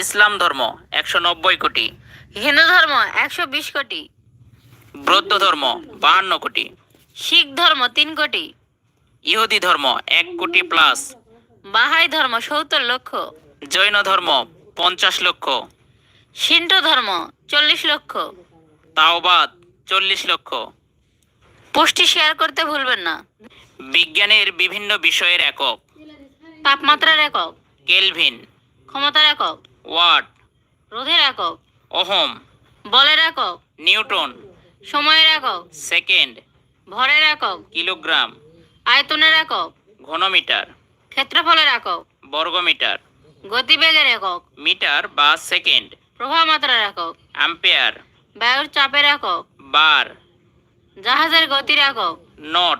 ইসলাম ধর্ম একশো নব্বই কোটি। হিন্দু ধর্ম একশো বিশ কোটি। বৌদ্ধ ধর্ম বাহান্ন কোটি। শিখ ধর্ম তিন কোটি। ইহুদি ধর্ম এক কোটি প্লাস। বাহাই ধর্ম সত্তর লক্ষ। জৈন ধর্ম পঞ্চাশ লক্ষ। সিন্টো ধর্ম চল্লিশ লক্ষ। তাওবাদ চল্লিশ লক্ষ। পুষ্টি শেয়ার করতে ভুলবেন না। বিজ্ঞানের বিভিন্ন বিষয়ের একক। তাপমাত্রার একক। কেলভিন। ক্ষমতার একক। ওয়াট। রোধের একক ওহম। বলের একক নিউটন সময়ের একক সেকেন্ড। ভরের একক কিলোগ্রাম। আয়তনের একক ঘনমিটার। ক্ষেত্রফলের একক বর্গমিটার। গতিবেগের একক মিটার বা সেকেন্ড। প্রবাহ মাত্রার একক অ্যাম্পেয়ার। বায়ুর চাপের একক বার। জাহাজের গতির একক নট।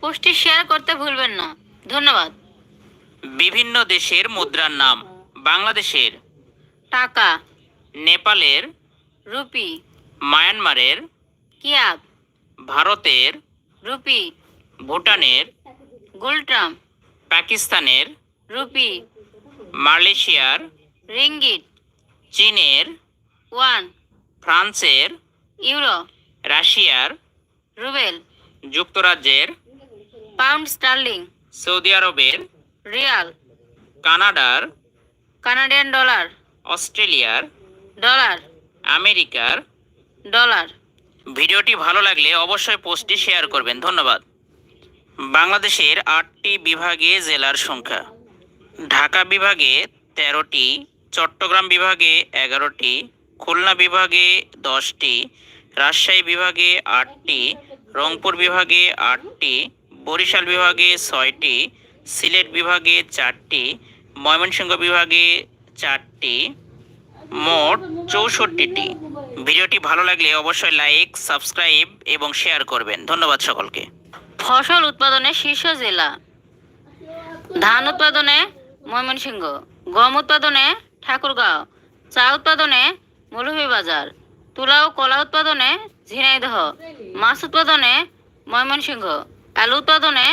পুষ্টি শেয়ার করতে ভুলবেন না। ধন্যবাদ। বিভিন্ন দেশের মুদ্রার নাম। বাংলাদেশের টাকা নেপালের রুপি মায়ানমারের কিয়াত ভারতের রুপি ভুটানের গুলট্রাম পাকিস্তানের রুপি মালয়েশিয়ার রিঙ্গিট চীনের ওয়ান ফ্রান্সের ইউরো রাশিয়ার রুবেল যুক্তরাজ্যের পাউন্ড স্টার্লিং সৌদি আরবের রিয়াল কানাডার কানাডিয়ান ডলার অস্ট্রেলিয়ার ডলার আমেরিকার। ডলার। ভিডিওটি ভালো লাগলে অবশ্যই পোস্টটি শেয়ার করবেন। ধন্যবাদ। বাংলাদেশের আটটি বিভাগে জেলার সংখ্যা। ঢাকা বিভাগে তেরোটি চট্টগ্রাম বিভাগে এগারোটি খুলনা বিভাগে দশটি রাজশাহী বিভাগে আটটি রংপুর বিভাগে আটটি বরিশাল বিভাগে ছয়টি সিলেট বিভাগে চারটি ময়মনসিংহ বিভাগে চারটি, মোট চৌষট্টিটি। ভিডিওটি ভালো লাগলে অবশ্যই লাইক, সাবস্ক্রাইব এবং শেয়ার করবেন। ধন্যবাদ সকলকে। ফসল উৎপাদনে শীর্ষ জেলা। ধান উৎপাদনে ময়মনসিংহ, গম উৎপাদনে ঠাকুরগাঁও, চা উৎপাদনে মৌলভীবাজার, তুলা ও কলা উৎপাদনে ঝিনাইদহ, মাছ উৎপাদনে ময়মনসিংহ, আলু উৎপাদনে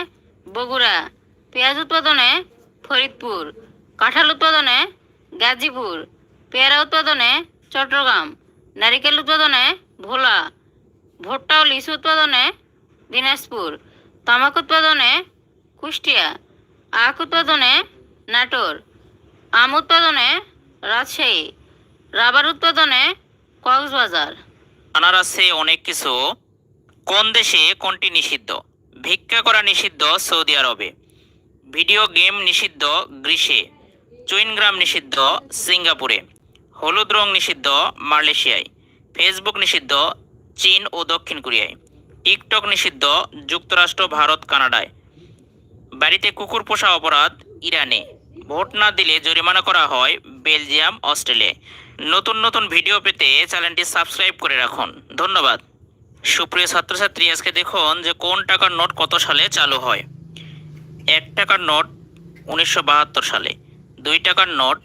বগুড়া, পেঁয়াজ উৎপাদনে ফরিদপুর কাঁঠাল উৎপাদনে গাজীপুর, পেয়ারা উৎপাদনে চট্টগ্রাম, নারিকেল উৎপাদনে ভোলা, ভুট্টা ও লিচু উৎপাদনে দিনাজপুর, তামাক উৎপাদনে কুষ্টিয়া, আখ উৎপাদনে নাটোর, আম উৎপাদনে রাজশাহী, রাবার উৎপাদনে কক্সবাজার। আছে অনেক কিছু। কোন দেশে কোনটি নিষিদ্ধ? ভিক্ষা করা নিষিদ্ধ সৌদি আরবে। ভিডিও গেম নিষিদ্ধ গ্রিসে চুইনগ্রাম নিষিদ্ধ সিঙ্গাপুরে, হলুদ রং নিষিদ্ধ মালয়েশিয়ায়, ফেসবুক নিষিদ্ধ চীন ও দক্ষিণ কোরিয়ায়, টিকটক নিষিদ্ধ যুক্তরাষ্ট্র, ভারত, কানাডায়। বাড়িতে কুকুর পোষা অপরাধ ইরানে। ভোট না দিলে জরিমানা করা হয় বেলজিয়াম অস্ট্রেলিয়ায় নতুন নতুন ভিডিও পেতে চ্যানেলটি সাবস্ক্রাইব করে রাখুন। ধন্যবাদ। সুপ্রিয় ছাত্রছাত্রী, আজকে দেখুন যে কোন টাকার নোট কত সালে চালু হয়। এক টাকার নোট উনিশশো বাহাত্তর সালে। দুই টাকার নোট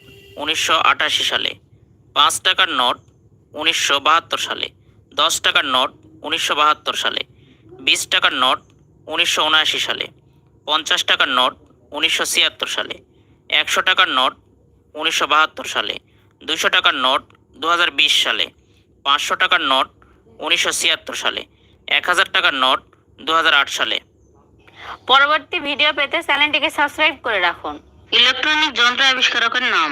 উনিশশো আটাশি সালে, পাঁচ টাকার নোট উনিশশো বাহাত্তর সালে, দশ টাকার নোট উনিশশো বাহাত্তর সালে, বিশ টাকার নোট উনিশশো উনআশি সালে, পঞ্চাশ টাকার নোট উনিশশো ছিয়াত্তর সালে, একশো টাকার নোট উনিশশো বাহাত্তর সালে, দুশো টাকার নোট দু হাজার বিশ সালে, পাঁচশো টাকার নোট উনিশশো ছিয়াত্তর সালে, এক হাজার টাকার নোট দু হাজার আট সালে। পরবর্তী ভিডিও পেতে চ্যানেলটিকে সাবস্ক্রাইব করে রাখুন। ইলেকট্রনিক যন্ত্র আবিষ্কারকের নাম।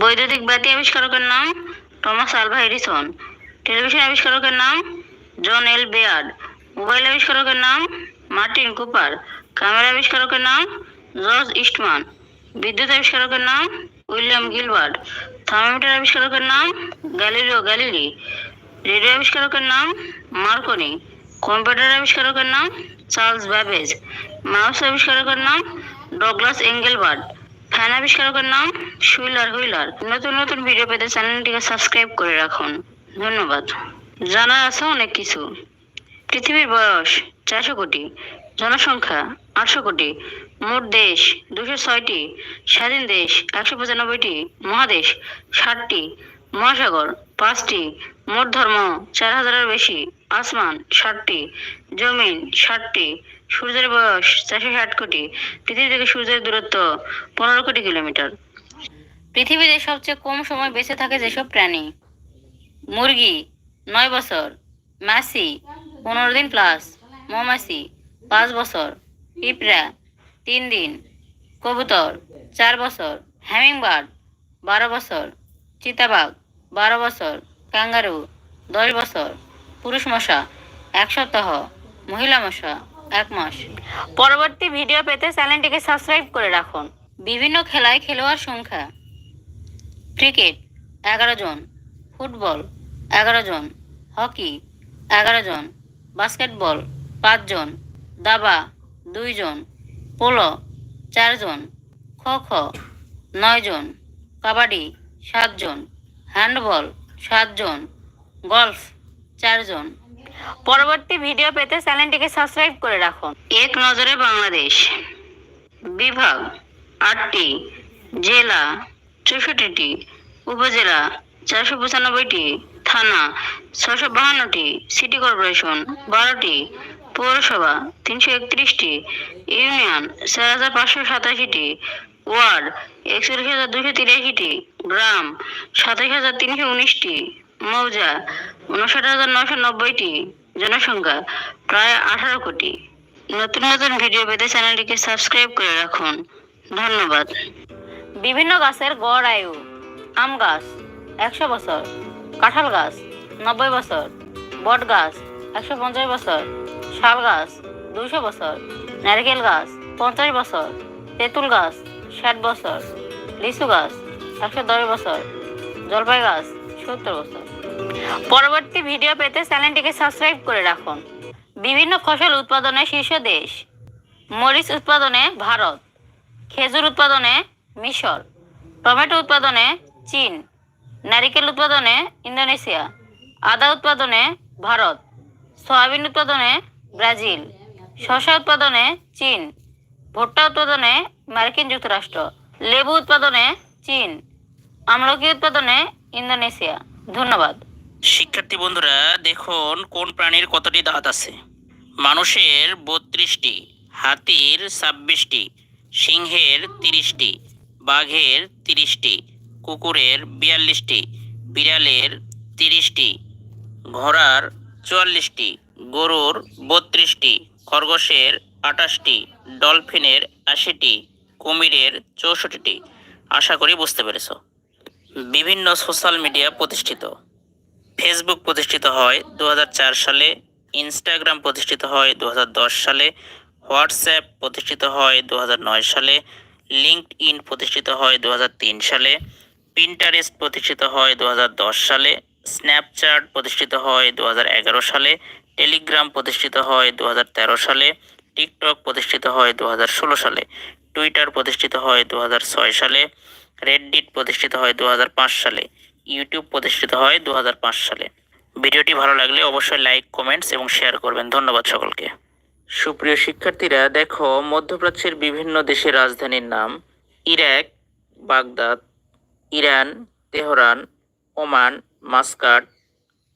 বৈদ্যুতিক বাতি আবিষ্কারকের নাম টমাস আলভা এডিসন। টেলিভিশন আবিষ্কারকের নাম জন এল বেয়ার্ড। মোবাইল আবিষ্কারকের নাম মার্টিন কুপার। ক্যামেরা আবিষ্কারকের নাম জর্জ ইস্টমান। বিদ্যুৎ আবিষ্কারকের নাম উইলিয়াম গিলবার্ট। থার্মোমিটার আবিষ্কারকের নাম গ্যালিলিও গ্যালিলি। রেডিও আবিষ্কারকের নাম মার্কনি। কম্পিউটার আবিষ্কারকের নাম চার্লস ব্যাবেজ। মাউস আবিষ্কারকের নাম ডগলাস এঙ্গেলবার্ট ফ্যান আবিষ্কারকের নাম শুইলার হুইলার। নতুন নতুন ভিডিও পেতে চ্যানেলটিকে সাবস্ক্রাইব করে রাখুন। ধন্যবাদ। জানা আছে অনেক কিছু। পৃথিবীর বয়স চারশো কোটি, জনসংখ্যা আটশো কোটি, মোট দেশ দুশো ছয়টি, স্বাধীন দেশ একশো পঁচানব্বইটি, মহাদেশ ষাটটি, মহাসাগর পাঁচটি, মোট ধর্ম চার হাজারের বেশি, আসমান ষাটটি, জমিন ষাটটি সূর্যের বয়স চারশো ষাট কোটি। পৃথিবী থেকে সূর্যের দূরত্ব পনেরো কোটি কিলোমিটার। পৃথিবীতে সবচেয়ে কম সময় বেঁচে থাকে যেসব প্রাণী? মুরগি, নয় বছর। মাসি, পনেরো দিন প্লাস মৌমাছি, পাঁচ বছর। পিঁপড়া, তিন দিন। কবুতর, চার বছর। হ্যামিংবার্ড বারো বছর। চিতাবাঘ, বারো বছর। ক্যাঙ্গারু দশ বছর। পুরুষ মশা, এক সপ্তাহ। মহিলা মশা এক মাস। পরবর্তী ভিডিও পেতে চ্যানেলটিকে সাবস্ক্রাইব করে রাখুন। বিভিন্ন খেলায় খেলোয়াড় সংখ্যা। ক্রিকেট এগারো জন। ফুটবল এগারো জন। হকি এগারো জন। বাস্কেটবল পাঁচজন দাবা দুইজন পোলো চারজন খো খো নয়জন কাবাডি সাতজন হ্যান্ডবল সাতজন গলফ চারজন পরবর্তী ভিডিও পেতে চ্যানেলটিকে সাবস্ক্রাইব করে রাখুন। এক নজরে বাংলাদেশ। বিভাগ, আটটি জেলা, চৌষট্টিটি উপজেলা, চারশো পঁচানব্বইটি থানা ছশো বাহান্নটি সিটি কর্পোরেশন, বারোটি পৌরসভা, তিনশো একত্রিশটি ইউনিয়ন, চার হাজার পাঁচশো সাতাশিটি ওয়ার্ড, একচল্লিশ হাজার দুশো তিরাশিটি গ্রাম সাতাশ হাজার তিনশো উনিশটি মৌজা, উনষাট হাজার নশো নব্বইটি জনসংখ্যা, প্রায় আঠারো কোটি। নতুন নতুন ভিডিও পেতে চ্যানেলটিকে সাবস্ক্রাইব করে রাখুন। ধন্যবাদ। বিভিন্ন গাছের গড় আয়ু, আম গাছ একশো বছর, কাঁঠাল গাছ নব্বই বছর, বট গাছ একশো পঞ্চাশ বছর, শাল গাছ দুইশো বছর, নারকেল গাছ পঞ্চাশ বছর, তেঁতুল গাছ ষাট বছর, লিচু গাছ একশো দশ বছর, জলপাই গাছ সত্তর বছর। পরবর্তী ভিডিও পেতে চ্যানেলটিকে সাবস্ক্রাইব করে রাখুন। বিভিন্ন ফসল উৎপাদনে শীর্ষ দেশ। মরিচ উৎপাদনে ভারত। খেজুর উৎপাদনে মিশর। টমেটো উৎপাদনে চীন। নারিকেল উৎপাদনে ইন্দোনেশিয়া। আদা উৎপাদনে ভারত। সয়াবিন উৎপাদনে ব্রাজিল। শসা উৎপাদনে চীন। ভুট্টা উৎপাদনে মার্কিন যুক্তরাষ্ট্র। লেবু উৎপাদনে চীন। আমলকি উৎপাদনে ইন্দোনেশিয়া। ধন্যবাদ। শিক্ষার্থী বন্ধুরা, দেখুন কোন প্রাণীর কতটি দাঁত আছে? মানুষের বত্রিশটি, হাতির ছাব্বিশটি, সিংহের তিরিশটি, বাঘের তিরিশটি, কুকুরের বিয়াল্লিশটি, বিড়ালের তিরিশটি, ঘোড়ার চুয়াল্লিশটি, গরুর বত্রিশটি, খরগোশের আটাশটি, ডলফিনের আশিটি, কুমিরের চৌষট্টিটি। আশা করি বুঝতে পেরেছ। বিভিন্ন সোশ্যাল মিডিয়া প্রতিষ্ঠিত। ফেসবুক প্রতিষ্ঠিত হয় দু হাজার চার সালে ইনস্টাগ্রাম প্রতিষ্ঠিত হয় দু হাজার দশ সালে হোয়াটসঅ্যাপ প্রতিষ্ঠিত হয় দু হাজার নয় সালে লিঙ্কড ইন প্রতিষ্ঠিত হয় দু হাজার তিন সালে পিন্টারেস্ট প্রতিষ্ঠিত হয় দু হাজার দশ সালে স্ন্যাপচ্যাট প্রতিষ্ঠিত হয় দু হাজার এগারো সালে টেলিগ্রাম প্রতিষ্ঠিত হয় দু হাজার তেরো সালে টিকটক প্রতিষ্ঠিত হয় দু হাজার ষোলো সালে টুইটার প্রতিষ্ঠিত হয় দু হাজার ছয় সালে রেডডিট প্রতিষ্ঠিত হয় দু হাজার পাঁচ সালে ইউটিউব প্রতিষ্ঠিত হয় দু হাজার পাঁচ সালে। ভিডিওটি ভালো লাগলে অবশ্যই লাইক কমেন্টস এবং শেয়ার করবেন। ধন্যবাদ সকলকে। সুপ্রিয় শিক্ষার্থীরা, দেখো, মধ্যপ্রাচ্যের বিভিন্ন দেশের রাজধানীর নাম Iraq, Baghdad, Iran, Tehran, Oman, Muscat,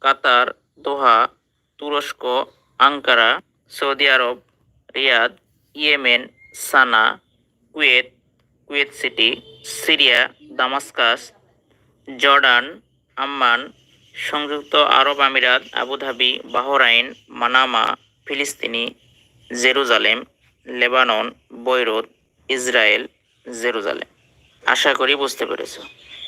Qatar, Doha, তুরস্ক, আঙ্কারা, সৌদি আরব, Riyadh, Yemen, Sanaa, Kuwait Kuwait City, Syria, Damascus Jordan, Amman, সংযুক্ত আরব আমিরাত, আবুধাবি, বাহরাইন, মানামা, ফিলিস্তিনি, Jerusalem, Lebanon, Beirut, Israel, Jerusalem. আশা করি বুঝতে পেরেছ।